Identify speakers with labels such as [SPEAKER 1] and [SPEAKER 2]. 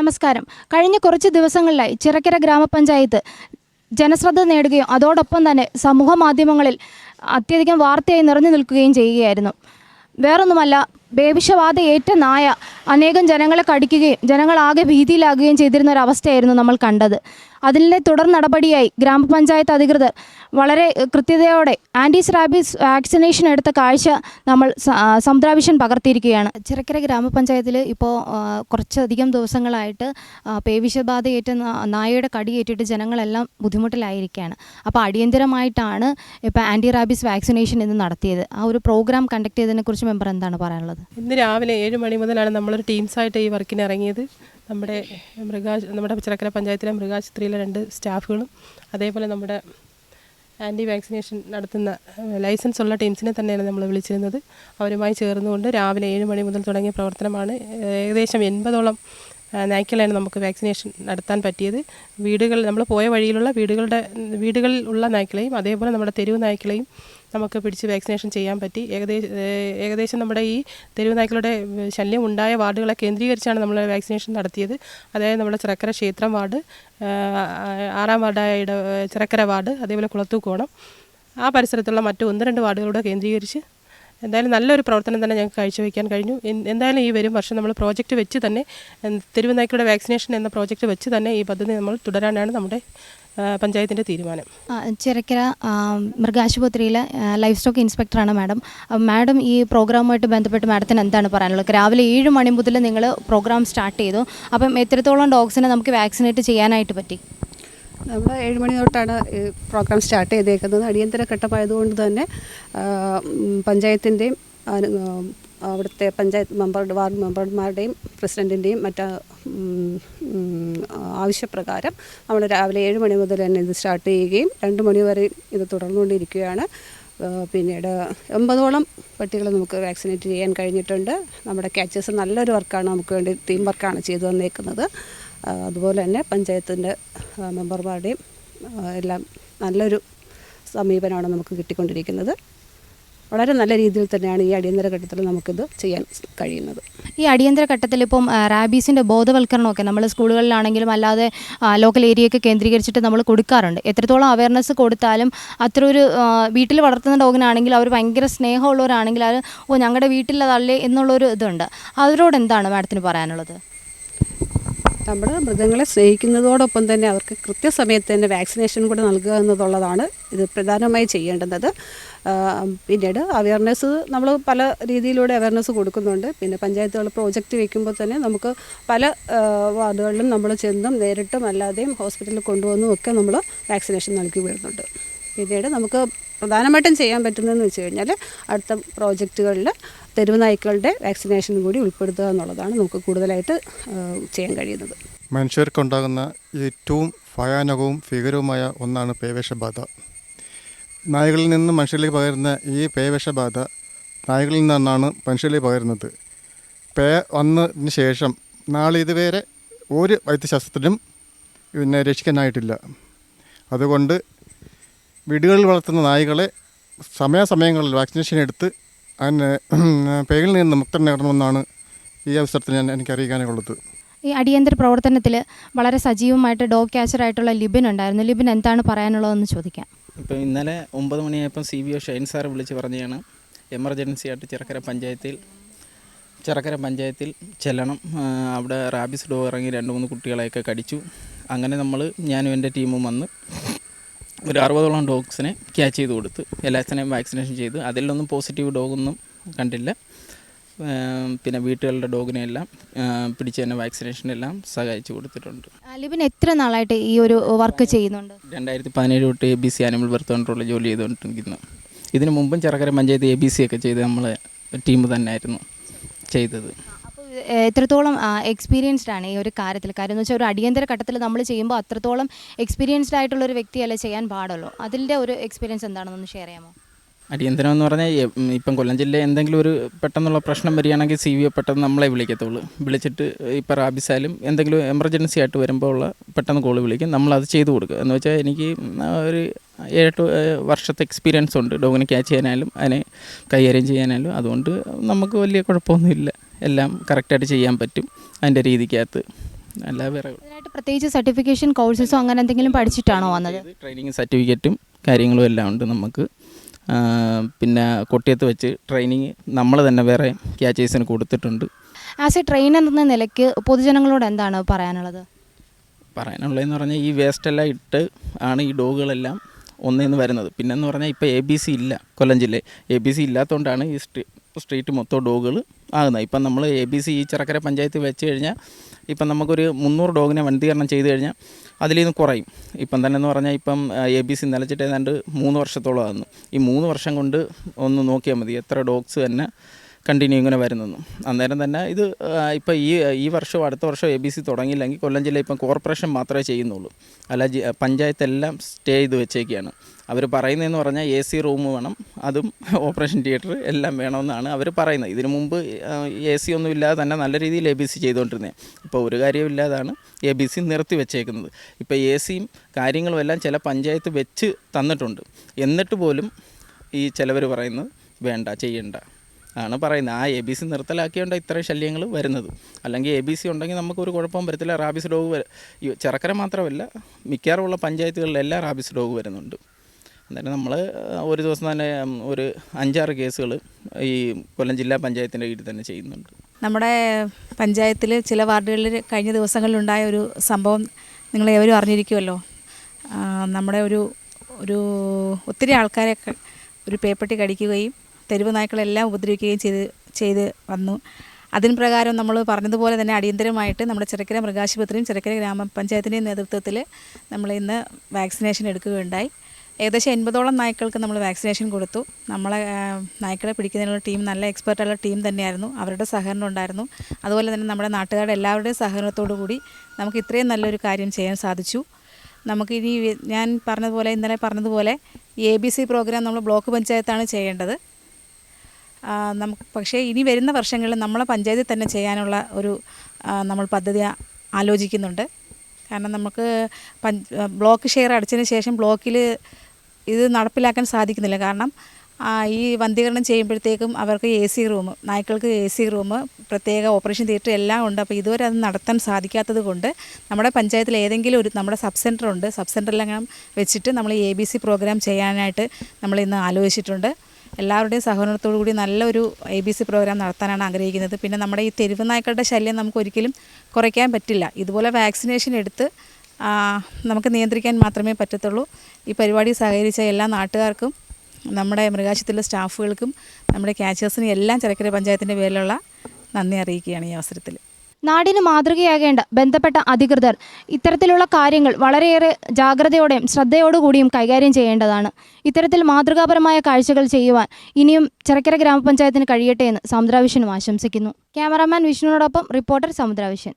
[SPEAKER 1] നമസ്കാരം. കഴിഞ്ഞ കുറച്ച് ദിവസങ്ങളിലായി ചിറക്കര ഗ്രാമപഞ്ചായത്ത് ജനശ്രദ്ധ നേടുകയും അതോടൊപ്പം തന്നെ സമൂഹ മാധ്യമങ്ങളിൽ അത്യധികം വാർത്തയായി നിറഞ്ഞു നിൽക്കുകയും ചെയ്യുകയായിരുന്നു. വേറൊന്നുമല്ല ബേവിഷവാദ ഏറ്റ നായ അനേകം ജനങ്ങളെ കടിക്കുകയും ജനങ്ങളാകെ ഭീതിയിലാകുകയും ചെയ്തിരുന്ന ഒരു അവസ്ഥയായിരുന്നു നമ്മൾ കണ്ടത്. അതിന്റെ തുടർ നടപടിയായി ഗ്രാമപഞ്ചായത്ത് അധികൃതർ. വളരെ കൃത്യതയോടെ ആന്റി സ്രാബിസ് വാക്സിനേഷൻ എടുത്ത കാഴ്ച നമ്മൾ സംദ്രാവിഷൻ സമുദ്രാവിഷൻ പകർത്തിയിരിക്കുകയാണ്. ചിറക്കര ഗ്രാമപഞ്ചായത്തിൽ ഇപ്പോൾ കുറച്ചധികം ദിവസങ്ങളായിട്ട് പേവിഷബാധയേറ്റ നായയുടെ കടിയേറ്റിട്ട് ജനങ്ങളെല്ലാം ബുദ്ധിമുട്ടിലായിരിക്കുകയാണ്. അപ്പോൾ അടിയന്തരമായിട്ടാണ് ഇപ്പോൾ ആന്റി റാബിസ് വാക്സിനേഷൻ ഇന്ന് നടത്തിയത്. ആ ഒരു പ്രോഗ്രാം കണ്ടക്ട് ചെയ്തതിനെക്കുറിച്ച് മെമ്പർ എന്താണ് പറയാനുള്ളത്?
[SPEAKER 2] ഇന്ന് രാവിലെ ഏഴ് മണി മുതലാണ് നമ്മളൊരു ടീംസായിട്ട് ഈ വർക്കിന് ഇറങ്ങിയത് നമ്മുടെ മൃഗാ നമ്മുടെ ചിറക്കര പഞ്ചായത്തിലെ മൃഗാശുപത്രിയിലെ രണ്ട് സ്റ്റാഫുകളും അതേപോലെ നമ്മുടെ ആന്റി വാക്സിനേഷൻ നടത്തുന്ന ലൈസൻസ് ഉള്ള ടീംസിനെ തന്നെയാണ് നമ്മൾ വിളിച്ചിരുന്നത്. അവരുമായി ചേർന്നുകൊണ്ട് രാവിലെ ഏഴ് മണി മുതൽ തുടങ്ങിയ പ്രവർത്തനമാണ് ഏകദേശം എൺപതോളം നായ്ക്കളാണ് നമുക്ക് വാക്സിനേഷൻ നടത്താൻ പറ്റിയത്. വീടുകൾ നമ്മൾ പോയ വഴിയിലുള്ള വീടുകളുടെ വീടുകളിൽ ഉള്ള നായ്ക്കളെയും അതേപോലെ നമ്മുടെ തെരുവ് നായ്ക്കളെയും നമുക്ക് പിടിച്ച് വാക്സിനേഷൻ ചെയ്യാൻ പറ്റി. ഏകദേശം ഏകദേശം നമ്മുടെ ഈ തെരുവ് നായ്ക്കളുടെ ശല്യം ഉണ്ടായ വാർഡുകളെ കേന്ദ്രീകരിച്ചാണ് നമ്മൾ വാക്സിനേഷൻ നടത്തിയത്. അതായത് നമ്മുടെ ചിറക്കര ക്ഷേത്രം വാർഡ് ആറാം വാർഡായ ഇട ചിറക്കര വാർഡ് അതേപോലെ കുളത്തൂക്കോണം. ആ പരിസരത്തുള്ള മറ്റു ഒന്ന് രണ്ട് വാർഡുകളൂടെ കേന്ദ്രീകരിച്ച് എന്തായാലും നല്ലൊരു പ്രവർത്തനം തന്നെ ഞങ്ങൾക്ക് കാഴ്ചവെക്കാൻ കഴിഞ്ഞു. എന്തായാലും ഈ വരും വർഷം നമ്മൾ പ്രോജക്റ്റ് വെച്ച് തന്നെ ഉം, വാക്സിനേഷൻ എന്ന പ്രോജക്റ്റ് വെച്ച് തന്നെ ഈ പദ്ധതി നമ്മൾ തുടരാനാണ് നമ്മുടെ പഞ്ചായത്തിന്റെ തീരുമാനം.
[SPEAKER 1] ചിറക്കര മൃഗാശുപത്രിയിലെ ലൈഫ് സ്റ്റോക്ക് ഇൻസ്പെക്ടറാണ് മാഡം. മാഡം ഈ പ്രോഗ്രാമുമായിട്ട് ബന്ധപ്പെട്ട് മാഡത്തിന് എന്താണ് പറയാനുള്ളത്? രാവിലെ ഏഴ് മണി മുതൽ നിങ്ങൾ പ്രോഗ്രാം സ്റ്റാർട്ട് ചെയ്തു. അപ്പം എത്രത്തോളം ഡോഗ്സിനെ നമുക്ക് വാക്സിനേറ്റ് ചെയ്യാനായിട്ട് പറ്റി?
[SPEAKER 3] നമ്മൾ ഏഴ് മണി തൊട്ടാണ് പ്രോഗ്രാം സ്റ്റാർട്ട് ചെയ്തേക്കുന്നത്. അടിയന്തര ഘട്ടമായതുകൊണ്ട് തന്നെ പഞ്ചായത്തിന്റെയും അവിടുത്തെ പഞ്ചായത്ത് മെമ്പർ വാർഡ് മെമ്പർമാരുടെയും പ്രസിഡന്റിന്റെയും മറ്റ് ആവശ്യപ്രകാരം നമ്മൾ രാവിലെ ഏഴ് മണി മുതൽ തന്നെ ഇത് സ്റ്റാർട്ട് ചെയ്യുകയും രണ്ട് മണി വരെ ഇത് തുടർന്നുകൊണ്ടിരിക്കുകയാണ്. പിന്നീട് എൺപതോളം പട്ടികളെ നമുക്ക് വാക്സിനേറ്റ് ചെയ്യാൻ കഴിഞ്ഞിട്ടുണ്ട്. നമ്മുടെ ക്യാച്ചേഴ്സ് നല്ലൊരു വർക്കാണ്. നമുക്ക് വേണ്ടി ടീം വർക്കാണ് ചെയ്തു തന്നേക്കുന്നത്. ആ, അതുപോലെ തന്നെ പഞ്ചായത്തിന്റെ മെമ്പർമാരുടെയും എല്ലാം നല്ലൊരു സമീപനമാണ് നമുക്ക് കിട്ടിക്കൊണ്ടിരിക്കുന്നത്. വളരെ നല്ല രീതിയിൽ തന്നെയാണ് ഈ അടിയന്തര ഘട്ടത്തിൽ നമുക്കിത് ചെയ്യാൻ കഴിയുന്നത്.
[SPEAKER 1] ഈ അടിയന്തര ഘട്ടത്തിൽ ഇപ്പം റാബീസിന്റെ ബോധവൽക്കരണമൊക്കെ നമ്മൾ സ്കൂളുകളിലാണെങ്കിലും അല്ലാതെ ലോക്കൽ ഏരിയയൊക്കെ കേന്ദ്രീകരിച്ചിട്ട് നമ്മൾ കൊടുക്കാറുണ്ട്. എത്രത്തോളം അവയർനെസ് കൊടുത്താലും അത്ര ഒരു വീട്ടിൽ വളർത്തുന്ന ഡോഗിനാണെങ്കിൽ അവർ ഭയങ്കര സ്നേഹമുള്ളവരാണെങ്കിൽ അത് ഓ ഞങ്ങളുടെ വീട്ടിലതല്ലേ എന്നുള്ളൊരു ഇതുണ്ട്. അവരോട് എന്താണ് മാഡത്തിന് പറയാനുള്ളത്?
[SPEAKER 3] നമ്മൾ മൃഗങ്ങളെ സ്നേഹിക്കുന്നതോടൊപ്പം തന്നെ അവർക്ക് കൃത്യസമയത്ത് തന്നെ വാക്സിനേഷൻ കൂടെ നൽകുക എന്നതുള്ളതാണ് ഇത് പ്രധാനമായി ചെയ്യേണ്ടുന്നത് പിന്നീട് അവയർനെസ് നമ്മൾ പല രീതിയിലൂടെ അവയർനെസ് കൊടുക്കുന്നുണ്ട്. പിന്നെ പഞ്ചായത്തുകൾ പ്രോജക്റ്റ് വയ്ക്കുമ്പോൾ തന്നെ നമുക്ക് പല വാർഡുകളിലും നമ്മൾ ചെന്നും നേരിട്ടും അല്ലാതെയും ഹോസ്പിറ്റലിൽ കൊണ്ടുവന്നും ഒക്കെ നമ്മൾ വാക്സിനേഷൻ നൽകി വരുന്നുണ്ട്. പിന്നീട് നമുക്ക് പ്രധാനമായിട്ടും ചെയ്യാൻ പറ്റുന്നതെന്ന് വെച്ച് കഴിഞ്ഞാൽ അടുത്ത പ്രോജക്റ്റുകളിൽ തെരുവ് നായ്ക്കളുടെ വാക്സിനേഷൻ കൂടി ഉൾപ്പെടുത്തുക എന്നുള്ളതാണ് നമുക്ക് കൂടുതലായിട്ട് ചെയ്യാൻ കഴിയുന്നത്.
[SPEAKER 4] മനുഷ്യർക്കുണ്ടാകുന്ന ഏറ്റവും ഭയാനകവും ഭീകരവുമായ ഒന്നാണ് പേവേഷബാധ. നായകളിൽ നിന്ന് മനുഷ്യരിലേക്ക് പകരുന്ന ഈ പേവേഷബാധ നായകളിൽ നിന്നാണ് മനുഷ്യരിലേക്ക് പകരുന്നത്. പേ വന്നതിന് ശേഷം നാളെ ഇതുവരെ ഒരു വൈദ്യശാസ്ത്രത്തിനും പിന്നെ രക്ഷിക്കാനായിട്ടില്ല. അതുകൊണ്ട് വീടുകളിൽ വളർത്തുന്ന നായകളെ സമയാസമയങ്ങളിൽ വാക്സിനേഷൻ എടുത്ത് അതിനെ പേകളിൽ നിന്ന് മുക്തം നേടണമെന്നാണ് ഈ അവസരത്തിൽ ഞാൻ എനിക്ക് അറിയിക്കാനുള്ളത്
[SPEAKER 1] ഈ അടിയന്തര പ്രവർത്തനത്തിൽ വളരെ സജീവമായിട്ട് ഡോഗ് ക്യാച്ചറായിട്ടുള്ള ലിബിൻ ഉണ്ടായിരുന്നു. ലിബിൻ എന്താണ് പറയാനുള്ളതെന്ന് ചോദിക്കാം.
[SPEAKER 5] ഇപ്പോൾ ഇന്നലെ ഒമ്പത് മണിയായപ്പം C B O Shine sir വിളിച്ച് പറഞ്ഞാണ് എമർജൻസി ആയിട്ട് ചിറക്കര പഞ്ചായത്തിൽ ചിറക്കര പഞ്ചായത്തിൽ ചെല്ലണം. അവിടെ റാബിസ് ഡോഗ് ഇറങ്ങി രണ്ട് മൂന്ന് കുട്ടികളെയൊക്കെ കടിച്ചു. അങ്ങനെ നമ്മൾ ഞാനും എന്റെ ടീമും വന്ന് ഒരു അറുപതോളം ഡോഗ്സിനെ ക്യാച്ച് ചെയ്ത് കൊടുത്ത് എല്ലാത്തിനെയും വാക്സിനേഷൻ ചെയ്ത് അതിലൊന്നും പോസിറ്റീവ് ഡോഗൊന്നും കണ്ടില്ല. പിന്നെ വീട്ടുകളുടെ ഡോഗിനെ എല്ലാം പിടിച്ച് തന്നെ വാക്സിനേഷനെല്ലാം സഹായിച്ചു കൊടുത്തിട്ടുണ്ട്.
[SPEAKER 1] ലിബിൻ എത്ര നാളായിട്ട് ഈ ഒരു വർക്ക് ചെയ്യുന്നുണ്ട്?
[SPEAKER 5] രണ്ടായിരത്തി പതിനേഴ് തൊട്ട് A B C animal birth കൺട്രോളിൽ ജോലി ചെയ്തുകൊണ്ടിരിക്കുന്നു. ഇതിനു മുമ്പും Cherukkara panchayat A B C ഒക്കെ ചെയ്ത് നമ്മളെ ടീം തന്നെയായിരുന്നു ചെയ്തത്.
[SPEAKER 1] എത്രത്തോളം എക്സ്പീരിയൻസ്ഡ് ആണ് ഈ ഒരു കാര്യത്തിൽ. കാര്യം എന്ന് വെച്ചാൽ ഒരു അടിയന്തര ഘട്ടത്തിൽ നമ്മൾ ചെയ്യുമ്പോൾ അത്രത്തോളം എക്സ്പീരിയൻസ്ഡ് ആയിട്ടുള്ള ഒരു വ്യക്തിയല്ലേ ചെയ്യാൻ പാടുള്ളൂ. അതിന്റെ ഒരു എക്സ്പീരിയൻസ് എന്താണെന്നൊന്ന് ഷെയർ ചെയ്യാമോ?
[SPEAKER 5] അടിയന്തരം എന്ന് പറഞ്ഞാൽ ഇപ്പം കൊല്ലം ജില്ലയിൽ എന്തെങ്കിലും ഒരു പെട്ടെന്നുള്ള പ്രശ്നം വരികയാണെങ്കിൽ സി വി പെട്ടെന്ന് നമ്മളെ വിളിക്കത്തുള്ളൂ. വിളിച്ചിട്ട് ഇപ്പം റാബിസായാലും എന്തെങ്കിലും എമർജൻസി ആയിട്ട് വരുമ്പോൾ ഉള്ള പെട്ടെന്ന് കോൾ വിളിക്കും. നമ്മളത് ചെയ്തു കൊടുക്കുക എന്ന് വെച്ചാൽ എനിക്ക് ഒരു ഏഴെട്ട് വർഷത്തെ എക്സ്പീരിയൻസ് ഉണ്ട്. ഡോഗിനെ ക്യാച്ച് ചെയ്യാനായാലും അതിനെ കൈകാര്യം ചെയ്യാനായാലും. അതുകൊണ്ട് നമുക്ക് വലിയ കുഴപ്പമൊന്നുമില്ല. എല്ലാം കറക്റ്റായിട്ട് ചെയ്യാൻ പറ്റും. അതിന്റെ രീതിക്കകത്ത് അല്ല വേറെ
[SPEAKER 1] പ്രത്യേകിച്ച് സർട്ടിഫിക്കേഷൻ കോഴ്സസോ അങ്ങനെ എന്തെങ്കിലും പഠിച്ചിട്ടാണോ വന്നത്?
[SPEAKER 5] ട്രെയിനിങ് സർട്ടിഫിക്കറ്റും കാര്യങ്ങളും എല്ലാം ഉണ്ട് നമുക്ക്. പിന്നെ കൊട്ടിയത്ത് വെച്ച് ട്രെയിനിങ് നമ്മൾ തന്നെ വേറെ ക്യാച്ചേഴ്സിന് കൊടുത്തിട്ടുണ്ട്.
[SPEAKER 1] ആസ് എ ട്രെയിനർ എന്ന നിലയ്ക്ക് പൊതുജനങ്ങളോട് എന്താണ് പറയാനുള്ളത്?
[SPEAKER 5] പറയാനുള്ളതെന്ന് പറഞ്ഞാൽ ഈ വേസ്റ്റെല്ലാം ഇട്ട് ആണ് ഈ ഡോഗുകളെല്ലാം ഒന്നേന്ന് വരുന്നത്. പിന്നെന്ന് പറഞ്ഞാൽ ഇപ്പോൾ എ ബി സി ഇല്ല. കൊല്ലം ജില്ലയിൽ എ ബി സി ഇല്ലാത്തതുകൊണ്ടാണ് ഈ സ്ട്രീ സ്ട്രീറ്റ് മൊത്തം ഡോഗുകൾ ആകുന്നത്. ഇപ്പം നമ്മൾ എ ബി സി ഈ ചിറക്കര പഞ്ചായത്ത് വെച്ച് കഴിഞ്ഞാൽ ഇപ്പം നമുക്കൊരു മുന്നൂറ് ഡോഗിനെ വന്ധീകരണം ചെയ്ത് കഴിഞ്ഞാൽ അതിൽ നിന്ന് കുറയും. ഇപ്പം തന്നെ എന്ന് പറഞ്ഞാൽ ഇപ്പം എ ബി സി നിലച്ചിട്ട് ഏതാണ്ട് മൂന്ന് വർഷത്തോളം ആകുന്നു. ഈ മൂന്ന് വർഷം കൊണ്ട് ഒന്ന് നോക്കിയാൽ മതി എത്ര ഡോഗ്സ് തന്നെ കണ്ടിന്യൂ ഇങ്ങനെ വരുന്നു അന്നേരം തന്നെ ഇത് ഇപ്പോൾ ഈ ഈ വർഷവും അടുത്ത വർഷം എ ബി സി തുടങ്ങിയില്ലെങ്കിൽ കൊല്ലം ജില്ല ഇപ്പം കോർപ്പറേഷൻ മാത്രമേ ചെയ്യുന്നുള്ളൂ. അല്ല ജി പഞ്ചായത്തെല്ലാം സ്റ്റേ ചെയ്ത് വെച്ചേക്കാണ് അവർ പറയുന്നതെന്ന് പറഞ്ഞാൽ എ സി റൂം വേണം അതും ഓപ്പറേഷൻ തിയേറ്റർ എല്ലാം വേണമെന്നാണ് അവർ പറയുന്നത്. ഇതിനു മുമ്പ് എ സി ഒന്നും ഇല്ലാതെ തന്നെ നല്ല രീതിയിൽ എ ബി സി ചെയ്തുകൊണ്ടിരുന്നത് ഇപ്പോൾ ഒരു കാര്യമില്ലാതാണ് എ ബി സി നിർത്തി വെച്ചേക്കുന്നത്. ഇപ്പോൾ എ സിയും കാര്യങ്ങളും എല്ലാം ചില പഞ്ചായത്ത് വെച്ച് തന്നിട്ടുണ്ട്. എന്നിട്ട് പോലും ഈ ചിലവർ പറയുന്നത് വേണ്ട ചെയ്യണ്ട. ആണ് പറയുന്നത്. ആ എ ബി സി നിർത്തലാക്കിയോണ്ട് ഇത്രയും ശല്യങ്ങൾ വരുന്നത്. അല്ലെങ്കിൽ എ ബി സി ഉണ്ടെങ്കിൽ നമുക്കൊരു കുഴപ്പവും വരത്തില്ല. റാബിസ് ഡോഗ് വര ചെറുക്കര മാത്രമല്ല മിക്കവാറുമുള്ള പഞ്ചായത്തുകളിലെല്ലാം റാബിസ് ഡോഗ് വരുന്നുണ്ട്. അന്നേരം നമ്മൾ ഒരു ദിവസം തന്നെ ഒരു അഞ്ചാറ് കേസുകൾ ഈ കൊല്ലം ജില്ലാ പഞ്ചായത്തിന്റെ കീഴിൽ തന്നെ ചെയ്യുന്നുണ്ട്.
[SPEAKER 6] നമ്മുടെ പഞ്ചായത്തിൽ ചില വാർഡുകളിൽ കഴിഞ്ഞ ദിവസങ്ങളിലുണ്ടായ ഒരു സംഭവം നിങ്ങൾ ഏവരും അറിഞ്ഞിരിക്കുമല്ലോ നമ്മുടെ ഒരു ഒരു ഒത്തിരി ആൾക്കാരെ ഒരു പേപ്പട്ടി കടിക്കുകയും തെരുവ് നായ്ക്കളെല്ലാം ഉപദ്രവിക്കുകയും ചെയ്ത് ചെയ്ത് വന്നു. അതിന് പ്രകാരം നമ്മൾ പറഞ്ഞതുപോലെ തന്നെ അടിയന്തരമായിട്ട് നമ്മുടെ ചെറുക്കര മൃഗാശുപത്രിയും ചെറുക്കര ഗ്രാമപഞ്ചായത്തിന്റെയും നേതൃത്വത്തിൽ നമ്മൾ ഇന്ന് വാക്സിനേഷൻ എടുക്കുകയുണ്ടായി. ഏകദേശം എൺപതോളം നായ്ക്കൾക്ക് നമ്മൾ വാക്സിനേഷൻ കൊടുത്തു. നമ്മളെ നായ്ക്കളെ പിടിക്കുന്നതിനുള്ള ടീം നല്ല എക്സ്പെർട്ടുള്ള ടീം തന്നെയായിരുന്നു. അവരുടെ സഹകരണം ഉണ്ടായിരുന്നു. അതുപോലെ തന്നെ നമ്മുടെ നാട്ടുകാരുടെ എല്ലാവരുടെയും സഹകരണത്തോടു കൂടി നമുക്ക് ഇത്രയും നല്ലൊരു കാര്യം ചെയ്യാൻ സാധിച്ചു. നമുക്ക് ഇനി ഞാൻ പറഞ്ഞതുപോലെ ഇന്നലെ പറഞ്ഞതുപോലെ എ ബി സി പ്രോഗ്രാം നമ്മൾ ബ്ലോക്ക് പഞ്ചായത്താണ് ചെയ്യേണ്ടത്. നമുക്ക് പക്ഷേ ഇനി വരുന്ന വർഷങ്ങളിൽ നമ്മളെ പഞ്ചായത്തിൽ തന്നെ ചെയ്യാനുള്ള ഒരു നമ്മൾ പദ്ധതി ആലോചിക്കുന്നുണ്ട്. കാരണം നമുക്ക് ബ്ലോക്ക് ഷെയർ അടച്ചതിന് ശേഷം ബ്ലോക്കിൽ ഇത് നടപ്പിലാക്കാൻ സാധിക്കുന്നില്ല. കാരണം ഈ വന്ധീകരണം ചെയ്യുമ്പോഴത്തേക്കും അവർക്ക് എ സി റൂം നായ്ക്കൾക്ക് എ സി റൂം പ്രത്യേക ഓപ്പറേഷൻ തിയേറ്റർ എല്ലാം ഉണ്ട്. അപ്പോൾ ഇതുവരെ അത് നടത്താൻ സാധിക്കാത്തത് കൊണ്ട് നമ്മുടെ പഞ്ചായത്തിൽ ഏതെങ്കിലും ഒരു നമ്മുടെ സബ് സെന്റർ ഉണ്ട് സബ് സെന്ററിലെല്ലാം വെച്ചിട്ട് നമ്മൾ എ ബി സി പ്രോഗ്രാം ചെയ്യാനായിട്ട് നമ്മൾ ഇന്ന് ആലോചിച്ചിട്ടുണ്ട്. എല്ലാവരുടെയും സഹകരണത്തോടു കൂടി നല്ലൊരു എ ബി സി പ്രോഗ്രാം നടത്താനാണ് ആഗ്രഹിക്കുന്നത്. പിന്നെ നമ്മുടെ ഈ തെരുവ് നായ്ക്കളുടെ ശല്യം നമുക്ക് ഒരിക്കലും കുറയ്ക്കാൻ പറ്റില്ല. ഇതുപോലെ വാക്സിനേഷൻ എടുത്ത് നമുക്ക് നിയന്ത്രിക്കാൻ മാത്രമേ പറ്റത്തുള്ളൂ. ഈ പരിപാടി സഹകരിച്ച എല്ലാ നാട്ടുകാർക്കും നമ്മുടെ മൃഗാശുപത്രിയിലെ സ്റ്റാഫുകൾക്കും നമ്മുടെ ക്യാച്ചേഴ്സിനും എല്ലാം ചെറുക്കര പഞ്ചായത്തിന്റെ പേരിലുള്ള നന്ദി അറിയിക്കുകയാണ് ഈ അവസരത്തിൽ.
[SPEAKER 1] നാടിന് മാതൃകയാകേണ്ട ബന്ധപ്പെട്ട അധികൃതർ ഇത്തരത്തിലുള്ള കാര്യങ്ങൾ വളരെയേറെ ജാഗ്രതയോടെയും ശ്രദ്ധയോടുകൂടിയും കൈകാര്യം ചെയ്യേണ്ടതാണ്. ഇത്തരത്തിൽ മാതൃകാപരമായ കാഴ്ചകൾ ചെയ്യുവാൻ ഇനിയും ചെറക്കര ഗ്രാമപഞ്ചായത്തിന് കഴിയട്ടെ എന്ന് സമുദ്രാവിഷനും ആശംസിക്കുന്നു. Cameraman വിഷ്ണുവിനോടൊപ്പം reporter സമുദ്രാവിഷൻ